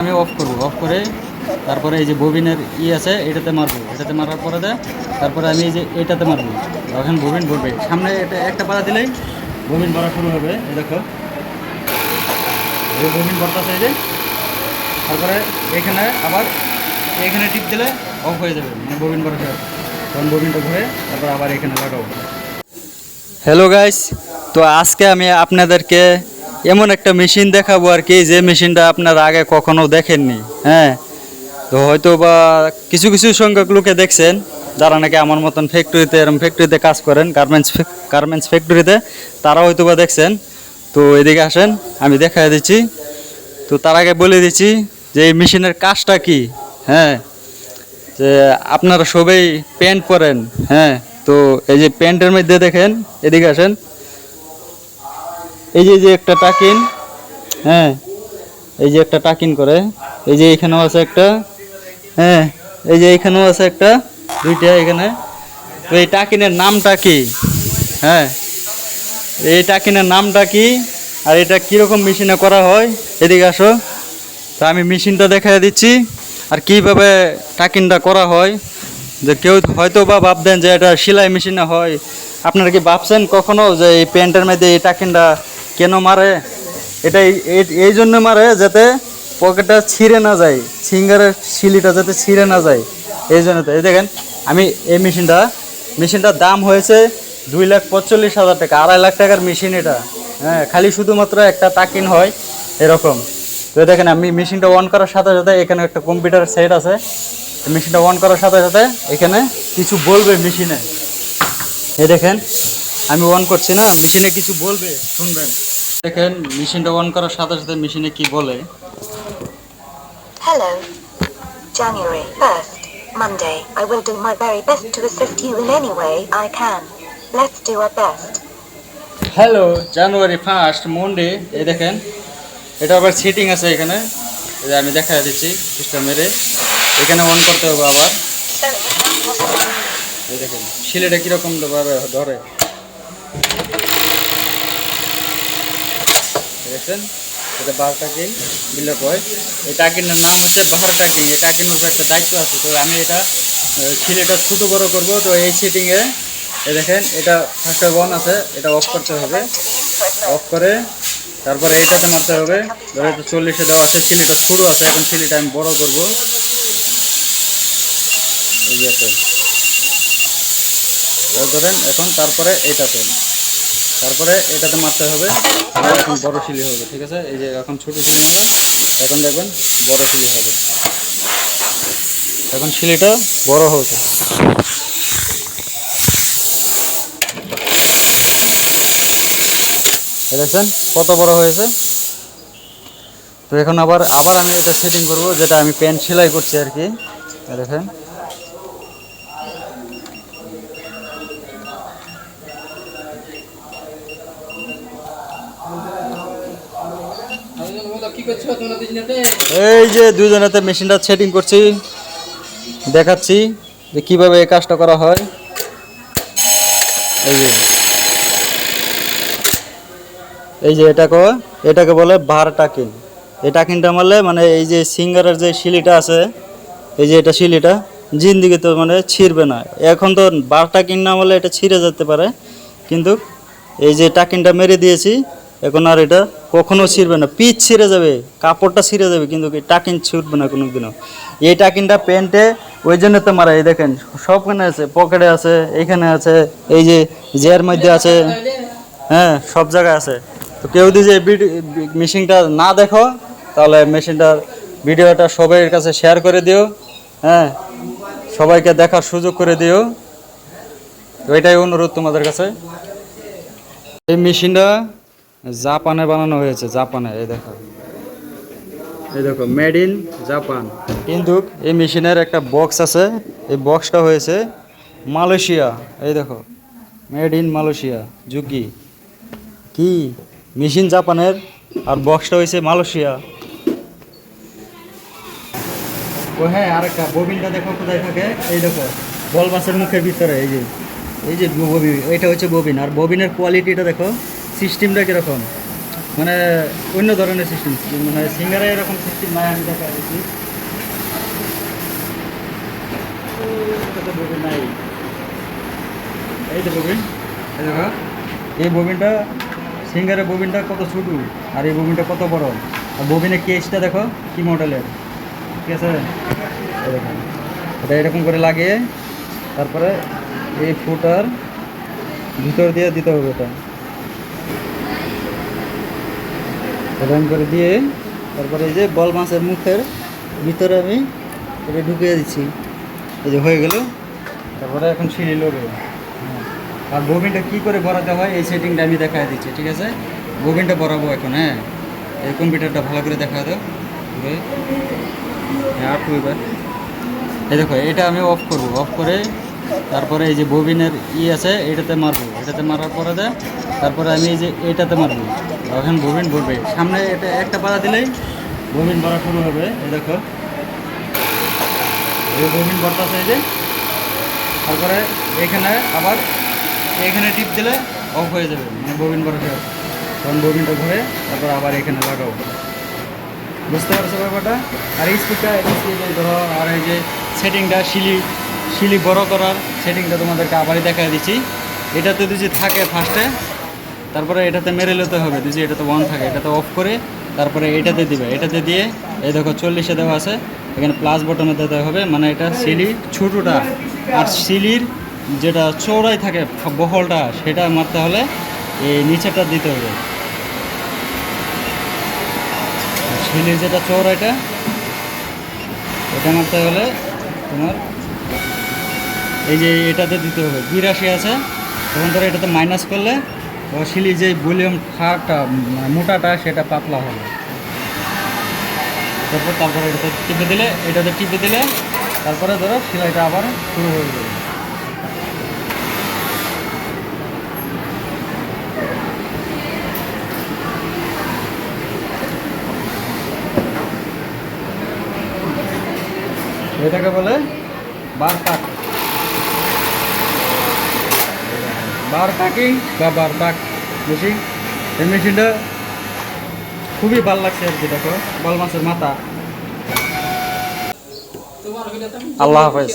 আমি অফ করব অফ করে তারপরে এই যে ববিনের ই আছে, এটাতে মারবো, এটাতে মারার পরে দে, তারপরে আমি এই যে এটাতে মারবো। তখন ববিন ভরবে সামনে এটা একটা পাড়া দিলেই ববিন ভরা শুরু হবে দেখো। এই ববিন ভরতেছে এই যে, তারপরে এখানে আবার এখানে টিপ দিলে অফ হয়ে যাবে মানে ববিন ভরা তখন ববিনটা ঘুরে তারপর আবার এখানে লাগাবো হ্যালো গাইস তো আজকে আমি আপনাদেরকে এমন একটা মেশিন দেখাবো আর কি, যে মেশিনটা আপনারা আগে কখনো দেখেননি হ্যাঁ? তো হয়তো বা কিছু কিছু সংখ্যক লোকে দেখছেন, যারা নাকি আমার মতন ফ্যাক্টরিতে এরকম ফ্যাক্টরিতে কাজ করেন গার্মেন্টস গার্মেন্টস ফ্যাক্টরিতে তারা হয়তো বা দেখছেন। তো এদিকে আসেন, আমি দেখা দিচ্ছি। তো তার আগে বলে দিচ্ছি যে এই মেশিনের কাজটা কি হ্যাঁ? যে আপনারা সবাই প্যান্ট পরেন হ্যাঁ? তো এই যে প্যান্টের মধ্যে দেখেন, এদিকে আসেন। এই যে যে একটা টাকিন হ্যাঁ এই যে একটা টাকিন করে, এই যে এখানেও আছে একটা হ্যাঁ এই যে এখানেও আছে একটা, দুইটা এখানে। তো এই টাকিনের নামটা কি? হ্যাঁ এই টাকিনের নামটা কি? আর এটা কীরকম মেশিনে করা হয়? এদিকে আসো। তো আমি মেশিনটা দেখা দিচ্ছি। আর কীভাবে টাকিনটা করা হয়? যে কেউ হয়তো বা ভাবতেন যে এটা সেলাই মেশিনে হয়। আপনারা কি ভাবছেন কখনো যে এই প্যান্টের মধ্যে এই টাকিনটা কেন মারে? এটা এই- জন্য মারে যাতে পকেটটা ছিঁড়ে না যায়, সিঙ্গারের শিলিটা যাতে ছিঁড়ে না যায়। এই জন্য তো, এই দেখেন, আমি এই মেশিনটা, মেশিনটার দাম হয়েছে দুই লাখ পঁয়তাল্লিশ হাজার টাকা, আড়াই লাখ টাকার মেশিন এটা। হ্যাঁ খালি শুধুমাত্র একটা টাকিন হয় এরকম। তো দেখেন, আমি মেশিনটা অন করার সাথে সাথে এখানে একটা কম্পিউটার সেট আছে। মেশিনটা অন করার সাথে সাথে এখানে কিছু বলবে মেশিনে। এই দেখেন, আমি অন করছি না, মেশিনে কিছু বলবে, শুনবেন। দেখেন মেশিনটা অন করার সাথে সাথে মেশিনে কি বলে? Hello January 1st, Monday. I will do my very best to assist you in any way I can. Let's do our best. Hello January first Monday এই দেখেন এটা আবার সিটিং আছে এখানে। এই যে আমি দেখা দিচ্ছি সিস্টেম মেরে এখানে অন করতে হবে আবার। এই দেখেন শিলেটা কীরকম ধরে? দেখেন এটা বার টাকিং বিল্ডার হয় এই টাকিনের নাম হচ্ছে বাহার টাকিং এই টাকিনের উপর একটা দায়িত্ব আছে, তো আমি এটা ছিলেটা ছোটো বড় করব। তো এই সিটিংয়ে এই দেখেন, এটা ফার্স্ট অন আছে, এটা অফ করতে হবে। অফ করে, তারপরে এইটাতে মারতে হবে। ধরো এটা চল্লিশে দেওয়া আছে, ছিলিটা ছোটো আছে, এখন ছিলিটা আমি বড় করব। এই ধরেন, এখন তারপরে এইটাতে। তারপরে এটাতে মারতে হবে। তাহলে এখন বড় শিলি হবে, ঠিক আছে? এই যে এখন ছোট শিলি মারলাম এখন দেখবেন বড় শিলি হবে। এখন শিলিটা বড় হচ্ছে দেখছেন কত বড় হয়েছে? তো এখন আবার আবার আমি এটা সেটিং করব, যেটা আমি প্যান্ট সেলাই করছি আর কি। দেখেন। এই যে দুজনেতে মেশিনটা সেটিং করছি, দেখাচ্ছি যে কীভাবে এই কাজটা করা হয়। এই যে। এই যে এটাকে এটাকে বলে ভার টাকিন এই টাকিনটা মারলে মানে এই যে সিঙ্গারের যে শিলিটা আছে, এই যে এটা শিলিটা, জিন্দিগি তো মানে ছিঁড়বে না। এখন তো বার টাকিন না মারলে এটা ছিঁড়ে যেতে পারে, কিন্তু এই যে টাকিনটা মেরে দিয়েছি, এখন আর এটা কখনো ছিঁড়বে না। পিচ ছিঁড়ে যাবে, কাপড়টা ছিঁড়ে যাবে, কিন্তু টাকিন ছিঁড়বে না কোনো দিনও এই টাকিনটা প্যান্টে, ওই জন্য তো মারা, এই দেখেন, সবখানে আছে, পকেটে আছে, এইখানে আছে, এই যে জের মধ্যে আছে হ্যাঁ সব জায়গায় আছে। তো কেউ যদি এই মেশিনটা না দেখো, তাহলে মেশিনটার ভিডিওটা সবাইয়ের কাছে শেয়ার করে দিও হ্যাঁ সবাইকে দেখার সুযোগ করে দিও। তো এটাই অনুরোধ তোমাদের কাছে। এই মেশিনটা জাপানে বানানো হয়েছে, জাপানে, এই দেখো। এই দেখো মেড ইন জাপান কিন্তু এই মেশিনের একটা বক্স আছে, এই বক্সটা হয়েছে মালয়েশিয়া, এই দেখো। মেড ইন মালয়েশিয়া জুকি কি? মেশিন জাপানের, আর বক্সটা হয়েছে মালয়েশিয়া। ও হ্যাঁ আর একটা ববিনটা দেখো কোথায় থাকে। এই দেখো বল মাছের মুখের ভিতরে, এই যে এই যে ববিন এটা হচ্ছে ববিন। আর ববিনের কোয়ালিটিটা দেখো। সিস্টেমটা কীরকম? মানে অন্য ধরনের সিস্টেম মানে সিঙ্গারে এরকম সিস্টেম নাই, আমি দেখা ববিন নাই এই তো ববিন, এই ববিনটা, সিঙ্গারের ববিনটা কত ছোটো আর এই ববিনটা কত বড়? আর ববিনের কেসটা দেখো, কি মডেলের ঠিক আছে? এটা এরকম করে লাগিয়ে তারপরে এই ফুটার ভিতর দিয়ে দিতে হবে এটা। এরকম করে দিয়ে তারপরে এই যে বল মাছের মুখের ভিতরে আমি এটা ঢুকিয়ে দিচ্ছি। এই যে হয়ে গেল। তারপরে এখন সিঁড়ি হ্যাঁ। আর ববিনটা কী করে ভরাতে হয়, এই সেটিংটা আমি দেখাই দিচ্ছি, ঠিক আছে? ববিনটা ভরাবো এখন হ্যাঁ? এই কম্পিউটারটা ভালো করে দেখা দাও। হ্যাঁ আর এবার। এই দেখো, এটা আমি অফ করব। অফ করে তারপরে এই যে ববিনের ই আছে, এটাতে মারবো। এটাতে মারার পরে দে, তারপরে আমি এই যে এটাতে মারবো। এখন ববিন ভরবে সামনে এটা একটা পাতা দিলেই ববিন ভরা শুরু হবে, এই দেখো। এই ববিন ভরতেছে এই যে। তারপরে এখানে আবার এখানে টিপ দিলে অফ হয়ে যাবে মানে ববিন ভরা শেষ তখন ববিনটা ঘুরে, তারপর আবার এখানে লাগাবো বুঝতে পারছ ব্যাপারটা? আর এই স্পিডটা ধরো, আর এই যে সেটিংটা শিলি শিলি বড় করার সেটিংটা তোমাদেরকে আবারই দেখা দিচ্ছি। এটাতে যদি থাকে ফার্স্টে তারপরে এটাতে মেরে নিতে হবে যদি এটাতে ওয়ান থাকে, এটাতে অফ করে তারপরে এটাতে দিবে, এটাতে দিয়ে এই দেখো চল্লিশে দেওয়া আছে, এখানে প্লাস বটনে দিতে হবে মানে এটা সিলি ছোটোটা, আর সিলির যেটা চৌড়াই থাকে বহলটা, সেটা মারতে হলে এই নিচেটা দিতে হবে। শিলির যেটা চৌড়াইটা এটা মারতে হলে তোমার এই যে এটাতে দিতে হবে। বিরাশি আছে, তখন ধরো এটাতে মাইনাস করলে ও শিলির যে ভলিউম খাটটা মানে মোটাটা, সেটা পাতলা হবে। তারপর তারপরে এটাতে টিপে দিলে, এটাতে টিপে দিলে, তারপরে ধরো সেলাইটা আবার শুরু হয়ে যাবে। এটাকে বলে বার টাক বার টাকিং বা বার টাক মেশিন এই মেশিনটা খুবই ভালো লাগছে আর কি দেখো বল মাছের মাথা আল্লাহ হাফেজ।